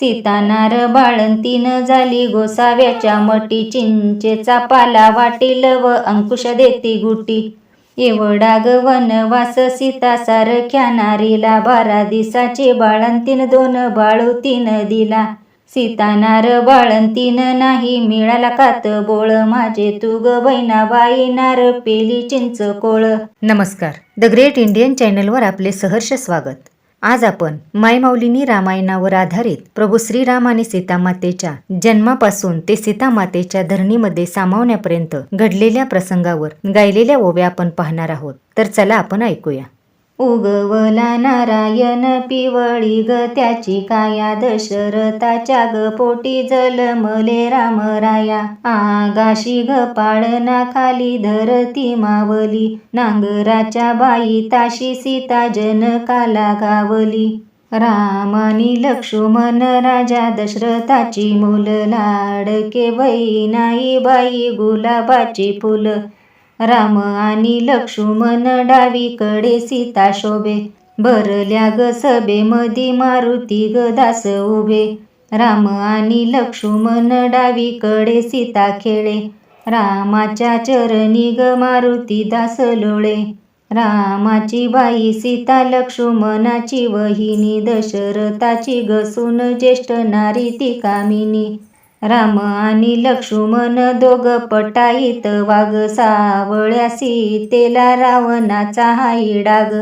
सीतानार बाळंतीन झाली गोसाव्याच्या मटी. चिंचेचा पाला वाटील व अंकुश देती गुटी. एवढा वनवास सीता सारख्या नारीला बारा दिसाचे बाळंतीन दोन बाळू तीन दिला. सीतानार बाळंतीन नाही मिळाला कात बोळ. माझे तुग बैना बहिणाबाई नार पेली चिंच कोळ. नमस्कार. द ग्रेट इंडियन चॅनलवर आपले सहर्ष स्वागत. आज आपण मायमाऊलीनी रामायणावर आधारित प्रभू श्रीराम आणि सीतामातेच्या जन्मापासून ते सीतामातेच्या धरणीमध्ये सामावण्यापर्यंत घडलेल्या प्रसंगावर गायलेल्या ओव्या आपण पाहणार आहोत. तर चला आपण ऐकूया. उगवला नारायण पिवळी ग त्याची काया दशरथाच्या ग पोटी जलमले रामराया आगाशी ग पाळना खाली धरती मावली. नांगराच्या बाई ताशी सीता जनकाला गावली. रामानी लक्ष्मण राजा दशरथाची मुल. लाडके बहिणाई बाई गुलाबाची फुल. राम आणि लक्ष्मण डावीकडे सीता शोभे. भरल्या ग सभेमधी मारुती ग दास उभे. राम आणि लक्ष्मण डावीकडे सीता खेळे. रामाच्या चरणी ग मारुती दास लोळे. रामाची बाई सीता लक्ष्मणाची वहिनी. दशरथाची गसून ज्येष्ठ नारी ती कामिनी. राम आणि लक्ष्मण दोघ पटाईत वाघ सावळ्या सीतेला रावणाचा हाई डाग.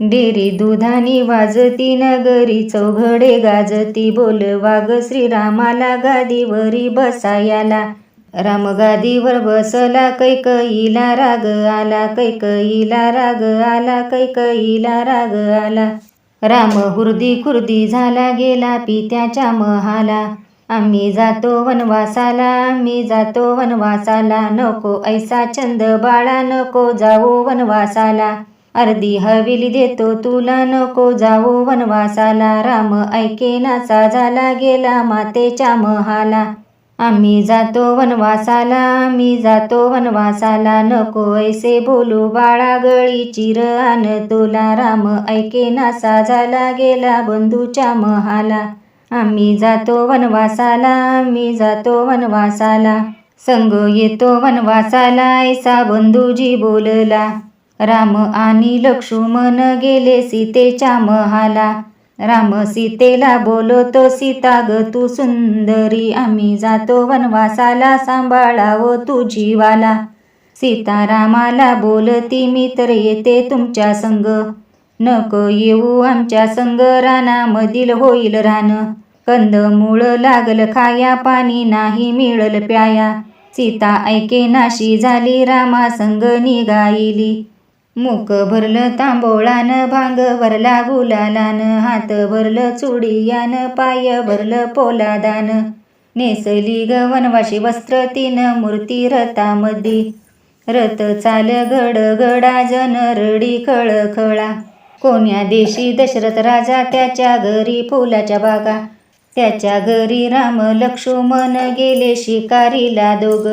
डेरी दुधानी वाजती नगरी चौघडे गाजती बोल. वाघ श्रीरामाला गादीवरी बसायाला. राम गादीवर बसला कैकईला राग आला कैकईला राग आला कैकईला राग आला. राम हुर्दी खुर्दी झाला गेला पित्याच्या महाला. आम्ही जातो वनवासाला मी जातो वनवासाला. नको ऐसा छंद बाळा नको जाऊ वनवासाला. अर्धी हवेली देतो तुला नको जाऊ वनवासाला. राम ऐके नासा झाला गेला मातेच्या महाला. आम्ही जातो वनवासाला मी जातो वनवासाला. नको ऐसे बोलू बाळा गळी चिर आण तुला. राम ऐके नासा झाला गेला बंधूच्या महाला. आम्ही जातो वनवासाला आम्ही जातो वनवासाला. संग येतो वनवासाला ऐसा बंधूजी बोलला. राम आणि लक्ष्मण गेले सीतेच्या महाला. राम सीतेला बोलतो सीता ग तू सुंदरी. आम्ही जातो वनवासाला सांभाळावं तू जीवाला. सीतारामाला बोलती मी तर येते तुमच्या संग. नको येऊ आमच्या संग रानामधील होईल रान. कंदमुळ लागल खाया पाणी नाही मिळल प्याया. सीता ऐके नाशी झाली रामा संग निघाईली मुख भरलं तांबोळान भांग भरला गुलालान. हात भरलं चुडियान पाय भरलं पोलादान. नेसली ग वनवाशी वस्त्र तीन मूर्ती रथामध्ये रथ चाल गड गडा जन रडी खळखळा. कोण्या देशी दशरथ राजा त्याच्या घरी फुलाच्या बागा. त्याच्या घरी राम लक्ष्मण गेले शिकारीला दोघ.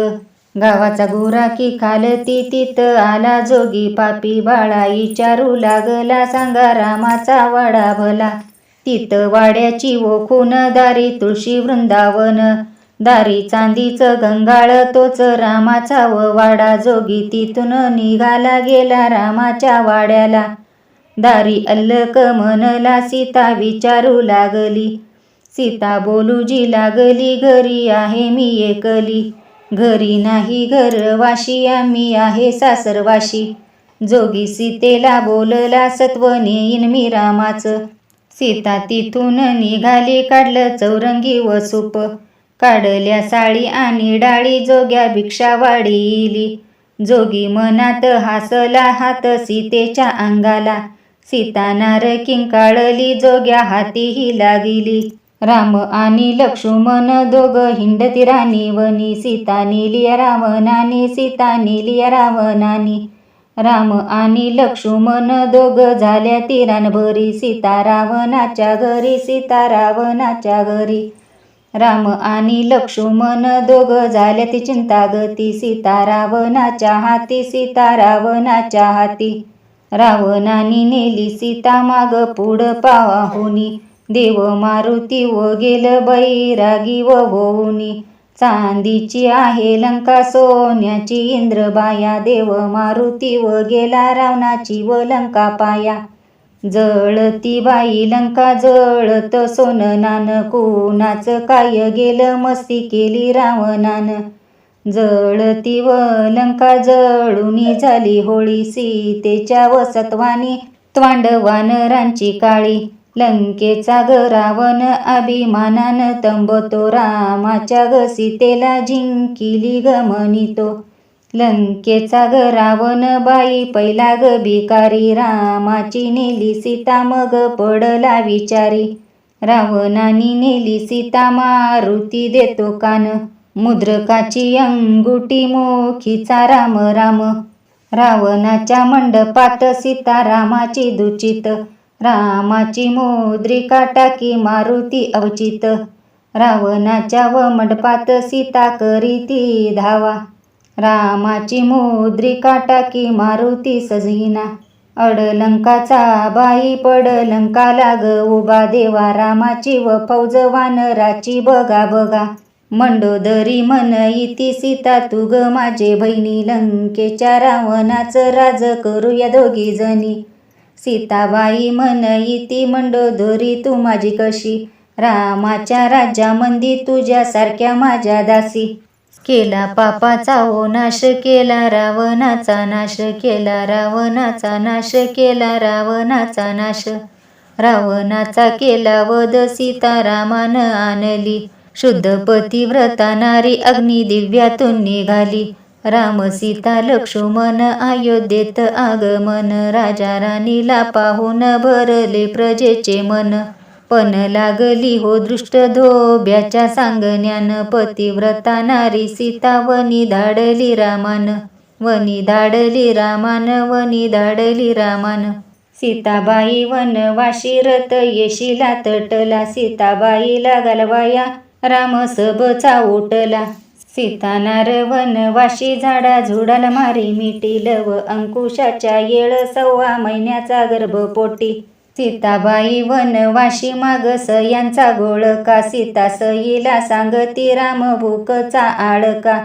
गावाचा गोरा की खालती तिथं आला जोगी पापी बाळा विचारू लागला सांगा रामाचा वाडा भला. तिथं वाड्याची ओखून दारी तुळशी वृंदावन. दारी चांदीचं गंगाळ तोच रामाचा व वाडा. जोगी तिथून निघाला गेला रामाच्या वाड्याला. दारी अल्लक मनला सीता विचारू लागली. सीता बोलूजी लागली घरी आहे मी एकली. घरी नाही घरवाशी आम्ही आहे सासरवाशी. जोगी सीतेला बोलला सत्व नेईन मी रामाचं. सीता तिथून निघाली काढलं चौरंगी व सूप. काढल्या साडी आणि डाळी जोग्या भिक्षावाडी वाढीली. जोगी मनात हासला हात सीतेच्या अंगाला. सीता नार किंकाळली जोग्या हातीही लागिली. राम आणि लक्ष्मण दोघ हिंडती राणी वनी सीता निलिया रावणाने सीता निलिया रावणाने. राम आणि लक्ष्मण दोघ झाल्या तिरानभरी सीता रावणाच्या घरी सीता रावणाच्या घरी. राम आणि लक्ष्मण दोघ झाल्या ती चिंता गती सीता रावणाच्या हाती सीता रावणाच्या हाती. रावणानी नेली सीता माग पुढ पावाहुनी देव मारुती व गेल बैरागी व होऊनी चांदीची आहे लंका सोन्याची इंद्रबाया. देव मारुती व गेला रावणाची व लंका पाया. जळती बाई लंका जळत सोन नान कोणाचं काय गेलं मस्ती केली रावणानं. जळती व लंका जळुनी झाली होळी. सीतेच्या वसतवानी सत्वानी त्वांडवानरांची काळी. लंकेचा ग रावण अभिमानान तंबतो. रामाच्या ग सीतेला जिंकिली ग म्हणितो लंकेचा ग रावण बाई पहिला ग भिकारी रामाची नेली सीता मग पडला विचारी. रावणानी नेली सीता मारुती देतो कान. मुद्रकाची अंगुटी मोखीचा राम राम. रावणाच्या मंडपात सीता रामाची दुचित. रामाची मुद्रिका टाकी मारुती अवचित. रावणाच्या व मंडपात सीता करीती धावा. रामाची मुद्रिका टाकी मारुती सजविना. अडलंकाचा बाई पडलंका लाग. उभा देवा रामाची व फौजवानराची बघा बघा मंडोदरी मन इति सीता तू ग माझे बहिणी लंकेच्या रावणाचं राज करूया दोघी जणी. सीताबाई म्हण इति मंडोदरी तू माझी कशी? रामाच्या राज्यामंदी तुझ्यासारख्या माझ्या दासी. केला पापाचा हो नाश केला रावणाचा नाश केला रावणाचा नाश केला रावणाचा नाश. रावणाचा केला वध सीता रामानं आणली. शुद्ध पतिव्रता नारी अग्निदिव्यातून निघाली. राम सीता लक्ष्मण अयोध्येत आगमन. राजा राणीला पाहून भरले प्रजेचे मन. पण लागली हो दृष्ट धोब्याच्या सांगण्यान. पतिव्रता नारी सीता वनी धाडली रामान. वनी धाडली रामान वनी धाडली रामान. सीताबाई वनवाशी रथ येशिला तटला. सीताबाईला गलवाया. राम सबचा उठला. सीतानार वनवाशी झाडा झुडाला मारी मिटील व अंकुशाच्या येळ सव्वा महिन्याचा गर्भपोटी. सीताबाई वनवाशी मागस यांचा गोळका सीता सईला सांगती राम भूकचा आळका.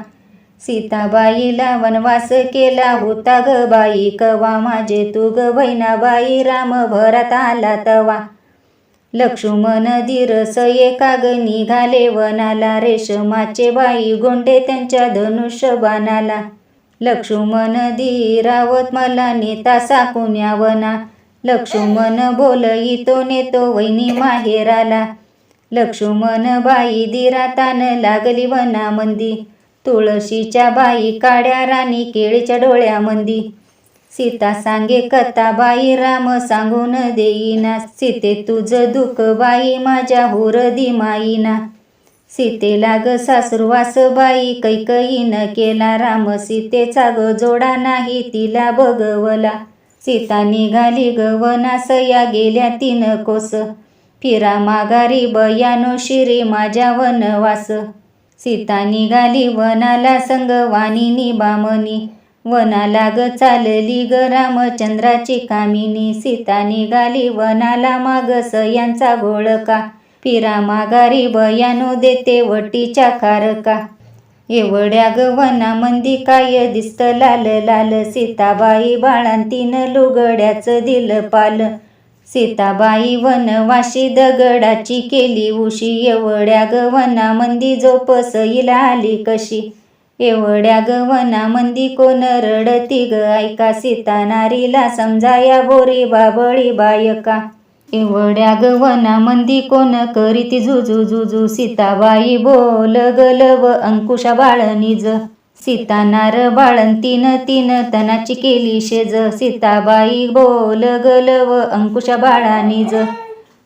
सीताबाईला वनवास केला होता ग बाई. कवा माझे तू ग बहिणाबाई राम भरात आला तवा. लक्ष्मण धीरस एकाग निघाले वनाला. रेशमाचे बाई गोंडे त्यांच्या धनुष्य बाणाला लक्ष्मण धीरावत मला नेता साकुन्या वना. लक्ष्मण बोलईतो नेतो वैनी माहेराला. लक्ष्मण बाई धीरातान लागली वनामंदी. तुळशीच्या बाई काड्या राणी केळीच्या डोळ्यामंदी. सीता सांगे कथा बाई राम सांगून देईना. सीते तुझ दुःख बाई माझ्या हुरदी माईना. सीते लाग सासुरवास बाई कैकईन केला. राम सीतेचा ग जोडा नाही तिला भगवला सीता निघाली ग वनासया गेल्या तीन कोस. फिरा माघारी बयानो शिरी माझ्या वनवास. सीता निघाली वनाला संग वाणिनी बामनी. वनाला ग चालली ग रामचंद्राची कामिनी. सीता निघाली वनाला मागस यांचा घोळका. पिरा माघारी बयानो देते वटीच्या खारका. एवढ्या ग वनामंदी काय दिसत लाल लाल. सीताबाई बाळांतीन लुगड्याचं दिल पाल. सीताबाई वनवाशी दगडाची केली उशी. एवढ्या ग वनामंदी जोपसईला आली कशी? एवढ्या गवना वनामंदी कोण रडती ग? ऐका सीता नारीला समजाया बोरी बाबळी बायका. एवढ्या गवना वनामंदी कोण करीती जुजू जुजू सीताबाई बोल गलव अंकुशा बाळनिज सीतानार बाळन तीन तीन तनाची केली शेज. सीताबाई बोल गलव अंकुशा बाळानीज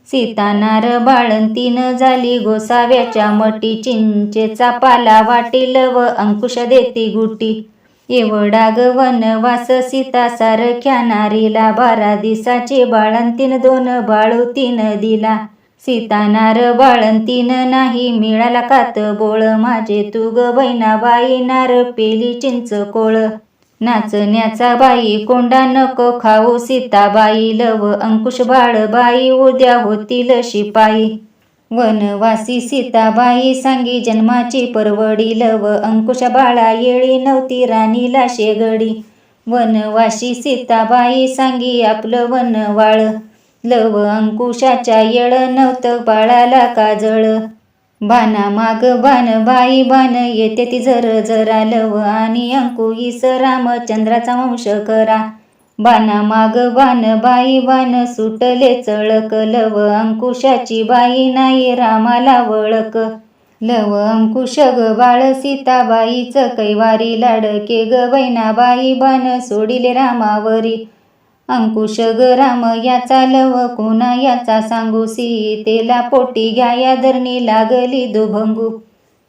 सीतानार नार बाळंतीन झाली गोसाव्याच्या मटी. चिंचेचा पाला वाटील व अंकुश देती गुटी. एवढा ग वनवास सीता सारख्या नारीला बारा दिसाचे बाळंतीन दोन बाळूतीन दिला. दिला सीतानार बाळंतीन नाही मिळाला कात बोळ. माझे तुग ग बहिणाबाई नार पेली चिंच कोळ. नाचण्याचा बाई कोंडा नको खाऊ सीताबाई लव अंकुश बाळबाई उद्या होतील शिपाई. वनवासी सीताबाई सांगी जन्माची परवडी लव अंकुश बाळा येळी नव्हती राणीला शेगडी. वनवाशी सीताबाई सांगी आपलं वनवाळ लव अंकुशाच्या येळ नव्हतं बाळाला काजळ. बाना माग बाण बाई बाण येते ती झर जरा लव आणि अंकु राम रामचंद्राचा वंश करा. बाना माग बाण बाई बाण सुटले चळक लव अंकुशाची बाई नाही रामाला वळक लव अंकुश ग बाळ सीताबाईच कैवारी लाडके ग बाई बाण सोडिले रामावरी. अंकुश ग राम याचा लव कोणा याचा सांगू? सीतेला पोटी घ्या या धरणी लागली दुभंगू.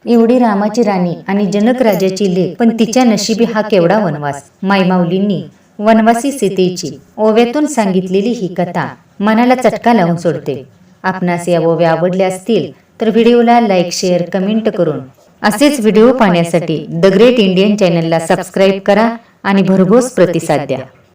एवढी रामाची राणी आणि जनक राजाची लेख पण तिच्या नशिबी हा केवढा वनवास? मायमाऊलींनी वनवासी सीतेची ओव्यातून सांगितलेली ही कथा मनाला चटका लावून सोडते. आपणास या ओव्या आवडल्या असतील तर व्हिडिओला लाईक शेअर कमेंट करून असेच व्हिडिओ पाहण्यासाठी द ग्रेट इंडियन चॅनलला सबस्क्राईब करा आणि भरघोस प्रतिसाद द्या.